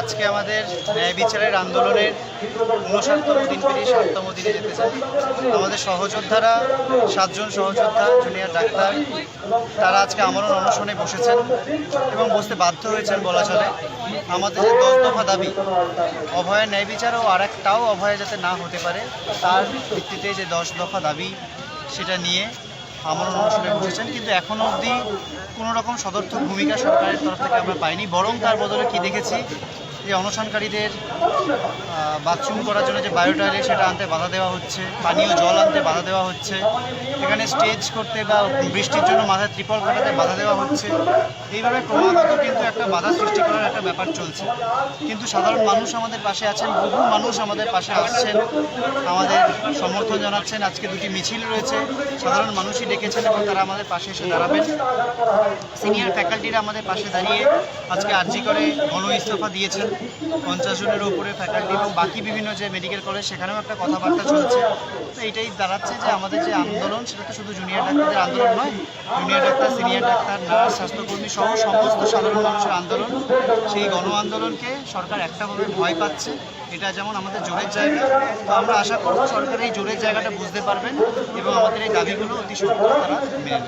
আজকে আমাদের ন্যায় বিচারের আন্দোলনের ঊনষাটতম দিন পেরিয়ে ষাটতম দিনে যেতে চাই। আমাদের সহযোদ্ধারা, সাতজন সহযোদ্ধা, জুনিয়র ডাক্তার, তারা আজকে আমরণ অনশনে বসেছেন এবং বসতে বাধ্য হয়েছেন বলা চলে। আমাদের যে দশ দফা দাবি, অভয়ের ন্যায় বিচার ও আরেকটাও অভয় যাতে না হতে পারে, তার ভিত্তিতে যে দশ দফা দাবি, সেটা নিয়ে আমরণ অনশনে বসেছেন। কিন্তু এখনও অবধি কোনো রকম সদর্থক ভূমিকা সরকারের তরফ থেকে আমরা পাইনি, বরং তার বদলে কি দেখেছি যে অনশনকারীদের বাথরুম করার জন্য যে বায়োটয়লেট সেটা আনতে বাধা দেওয়া হচ্ছে, পানীয় জল আনতে বাধা দেওয়া হচ্ছে, এখানে স্টেজ করতে বা বৃষ্টির জন্য মাথায় ত্রিপল কাটাতে বাধা দেওয়া হচ্ছে। এইভাবে ক্রমাগত কিন্তু একটা বাধা সৃষ্টি করার একটা ব্যাপার চলছে। কিন্তু সাধারণ মানুষ আমাদের পাশে আছেন, বহু মানুষ আমাদের পাশে আসছেন, আমাদের সমর্থন জানাচ্ছেন। আজকে দুটি মিছিল রয়েছে, সাধারণ মানুষই ডেকেছেন এবং তারা আমাদের পাশে এসে দাঁড়াবেন। সিনিয়র ফ্যাকাল্টিরা আমাদের পাশে দাঁড়িয়ে আজকে আরজি করে গণ ইস্তফা দিয়েছেন। পঞ্চাশ জনের উপরে ফ্যাকাল্টি এবং বাকি বিভিন্ন যে মেডিকেল কলেজ সেখানেও একটা কথাবার্তা চলছে। তো এইটাই দাঁড়াচ্ছে যে আমাদের যে আন্দোলন, সেটা তো শুধু জুনিয়র ডাক্তারদের আন্দোলন নয় junior doctor senior doctor nurse স্বাস্থ্যকর্মী সহ সমস্ত সাধারণ মানুষের আন্দোলন। সেই গণ আন্দোলনকে সরকার একটাভাবে ভয় পাচ্ছে। এটা যেমন আমাদের জোরের জায়গা, তো আমরা আশা করব সরকার এই জোরের জায়গাটা বুঝতে পারবেন এবং আমাদের এই দাবিগুলো অতি সত্ত্বর তারা মেনে